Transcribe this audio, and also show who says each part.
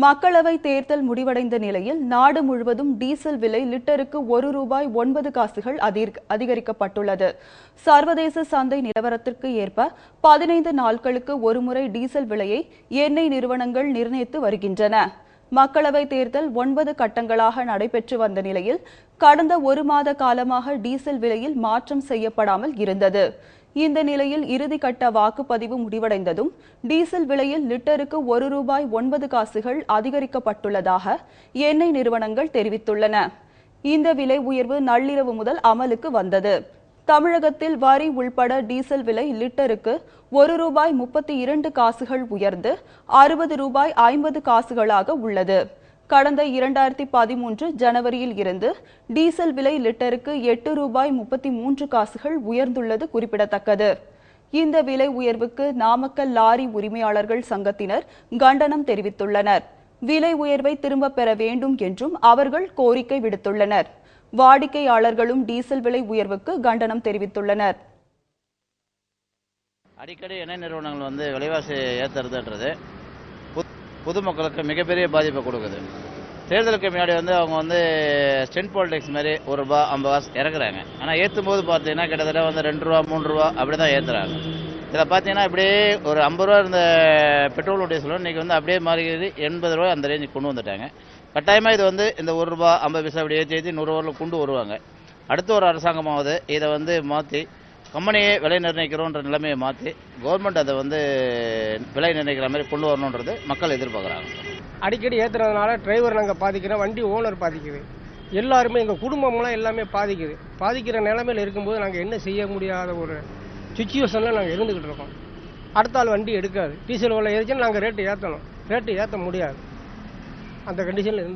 Speaker 1: மக்களவை தேர்தல் முடிவடைந்த நிலையில் நாடு முழுவதும் டீசல் விலை லிட்டருக்கு ஒரு ரூபாய் ஒன்பது காசுகள் அதிர்- அதிகரிக்கப்பட்டுள்ளது. சர்வதேச சந்தை நிலவரத்திற்கு ஏற்ப பதினைந்து நாட்களுக்கு ஒருமுறை டீசல் விலையை எண்ணெய் நிறுவனங்கள் நிர்ணயித்து வருகின்றன. மக்களவை தேர்தல் ஒன்பது கட்டங்களாக நடைபெற்று வந்த நிலையில் கடந்த ஒரு மாத காலமாக டீசல் விலையில் மாற்றம் செய்யப்படாமல் இருந்தது. இந்த நிலையில் இறுதிக்கட்ட வாக்குப்பதிவு முடிவடைந்ததும் டீசல் விலையில் லிட்டருக்கு ஒரு ரூபாய் ஒன்பது காசுகள் அதிகரிக்கப்பட்டுள்ளதாக எண்ணெய் நிறுவனங்கள் தெரிவித்துள்ளன. இந்த விலை உயர்வு நள்ளிரவு முதல் அமலுக்கு வந்தது. தமிழகத்தில் வரி உள்பட டீசல் விலை லிட்டருக்கு ஒரு ரூபாய் முப்பத்தி இரண்டு காசுகள் உயர்ந்து அறுபது ரூபாய் ஐம்பது காசுகளாக உள்ளது. கடந்த இரண்டாயிரத்தி பதிமூன்று ஜனவரியில் இருந்து டீசல் விலை லிட்டருக்கு எட்டு ரூபாய் முப்பத்தி மூன்று காசுகள் உயர்ந்துள்ளது குறிப்பிடத்தக்கது. இந்த விலை உயர்வுக்கு நாமக்கல் லாரி உரிமையாளர்கள் சங்கத்தினர் கண்டனம் தெரிவித்துள்ளனர். விலை உயர்வை திரும்பப் பெற வேண்டும் என்றும் அவர்கள் கோரிக்கை விடுத்துள்ளனர். வாடிக்கையாளர்களும் டீசல் விலை உயர்வுக்கு கண்டனம் தெரிவித்துள்ளனர்.
Speaker 2: அடிக்கடி எண்ணெய் நிறுவனங்கள் வந்து விலைவாசி ஏற்றுறதுன்றது. பொதுமக்களுக்கு மிகப்பெரிய பாதிப்பை கொடுக்குது. தேர்தலுக்கு முன்னாடி வந்து அவங்க வந்து ஸ்டென்ட் பாலிடிக்ஸ் மாதிரி ஒரு ரூபா ஐம்பது காசு இறக்குறாங்க. ஆனால் ஏற்றும் போது பார்த்தீங்கன்னா கிட்டத்தட்ட வந்து ரெண்டு ரூபா மூணு ரூபா அப்படி தான் ஏற்றுறாங்க இதில் பார்த்தீங்கன்னா இப்படியே ஒரு ஐம்பது ரூபா இருந்த பெட்ரோல் டீசலும் இன்றைக்கி வந்து அப்படியே மாறிக்கிறது எண்பது ரூபா அந்த ரேஞ்சுக்கு கொண்டு வந்துட்டாங்க. கட்டாயமாக இது வந்து இந்த ஒரு ரூபா ஐம்பது பைசா அப்படி ஏற்றி ஏற்றி நூறுரூவாவில் கொண்டு வருவாங்க. அடுத்த ஒரு அரசாங்கமாவது இதை வந்து மாற்றி கம்பெனியே விலை நிர்ணயிக்கிறோன்ற நிலைமையை மாற்றி கவர்மெண்ட் அதை வந்து விலை நிர்ணயிக்கிற மாதிரி கொண்டு வரணுன்றது மக்கள் எதிர்பார்க்குறாங்க.
Speaker 3: அடிக்கடி ஏற்றுறதுனால டிரைவர் நாங்கள் பாதிக்கிறோம் வண்டி ஓனர் பாதிக்குது. எல்லாருமே எங்கள் குடும்பம்லாம் எல்லாமே பாதிக்குது. பாதிக்கிற நிலைமையில் இருக்கும்போது நாங்கள் என்ன செய்ய முடியாத ஒரு சுச்சுவேஷனில் நாங்கள் இருந்துக்கிட்டு இருக்கோம். அடுத்த ஆள் வண்டி எடுக்காது. டீசல் விலை ஏறிச்சுன்னா நாங்கள் ரேட்டு ஏற்றணும் ரேட்டு ஏற்ற முடியாது. அந்த கண்டிஷனில் இருந்து